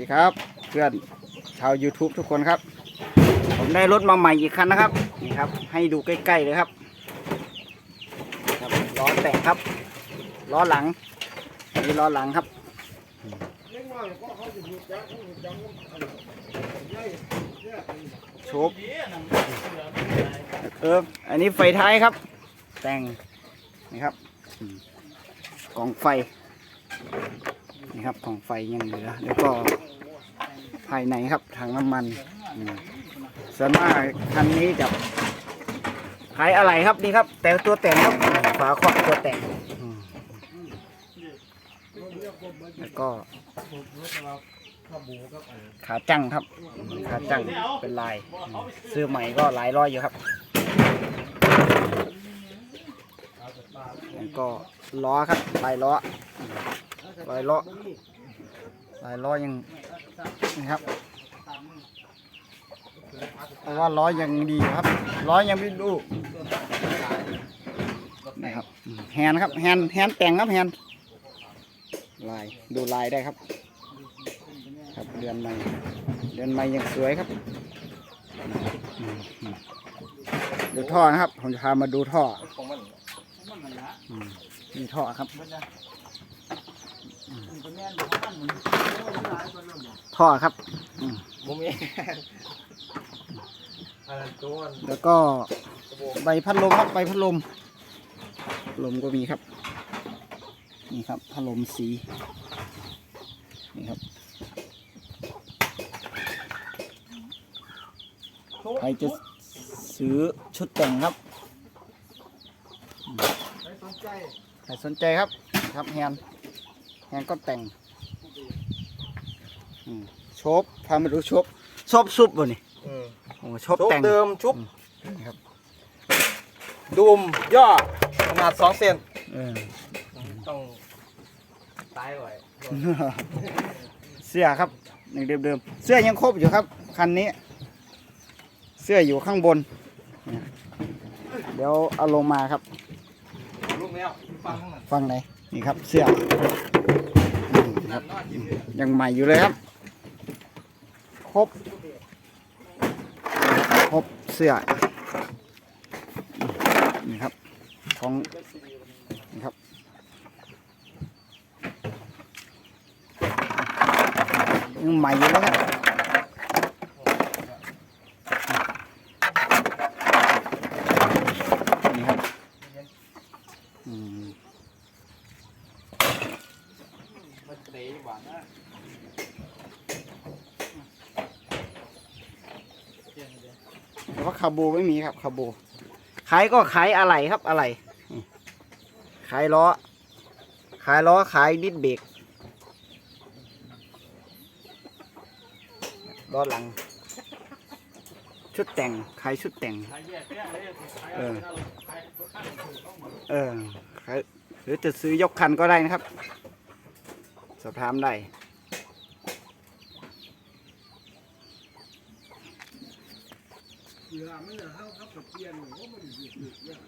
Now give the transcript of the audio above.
ดีครับ เพื่อนชาว YouTube ทุกคนครับ ผมได้รถมาใหม่อีกคันนะครับนี่ครับ ให้ดูใกล้ๆเลยครับครับล้อแต่งครับล้อหลังอันนี้ล้อหลังครับชบเอออันนี้ไฟท้ายครับ แต่งนี่ครับกล่องไฟนี่ครับของไฟยังเหลือแล้วก็ ภายในครับถังน้ำมันส่วนมากคันนี้จะขายอะไรครับนี่ครับ แต่ตัวแต่งครับฝาครอบตัวแต่งแล้วก็ขาจังครับ ขาจังเป็นลาย ซื้อใหม่ก็หลายร้อยอยู่ครับแล้วก็ล้อครับลายล้อลายล้อลายล้อยัง นี่ครับเพราะว่าล้อยังดีครับล้อยังไม่ดูนี่ครับแฮนครับแฮนแฮนแต่งครับแฮนลายดูลายได้ครับ ครับเดือนใหม่เดือนใหม่ยังสวยครับดูท่อนะครับ ผมจะพามาดูท่อมีท่อครับ ท่อครับมุมเองอันนั้นตัวแล้วก็ใบพัดลมครับใบพัดลมลมก็มีครับ นี่ครับพัดลมสี นี่ครับใครจะซื้อชุดแต่งครับใครสนใจใครสนใจครับ ครับแฮน ด์แฮนด์ก็แต่งอืมโชบพามาดูโชบโชบซุปบ่นี่อืมโอ้โชบชุบแต่งเดิมชุบนี่ครับดูมย่อขนาดสองเซนเออต้องตายไว้เสื้อครับอย่างเดิมๆเสื้อยังครบอยู่ครับ คันนี้ เสื้ออยู่ข้างบนเนี่ยเดี๋ยวเอาลงมาครับลูกแมวฟังข้างหลังฟังไหน นี่ครับเสื้อครับยังใหม่อยู่เลยครับ ครบ ครบเสื้อนี่ครับของนี่ครับยังใหม่อยู่เลยครับนี่ครับอืม มันเตะหวานนะแต่ว่าคาบูไม่มีครับคาบูขายก็ขายอะไรครับอะไรขายล้อ ขายล้อขายดิสเบรกล้อหลัง ชุดแต่งขายชุดแต่ง เออ เออขายหรือจะซื้อยกคันก็ได้นะครับ สอบถามได้เวลามันจะเข้าครับกับเปลี่ยนหรือว่ามันอยู่อยู่เนี่ย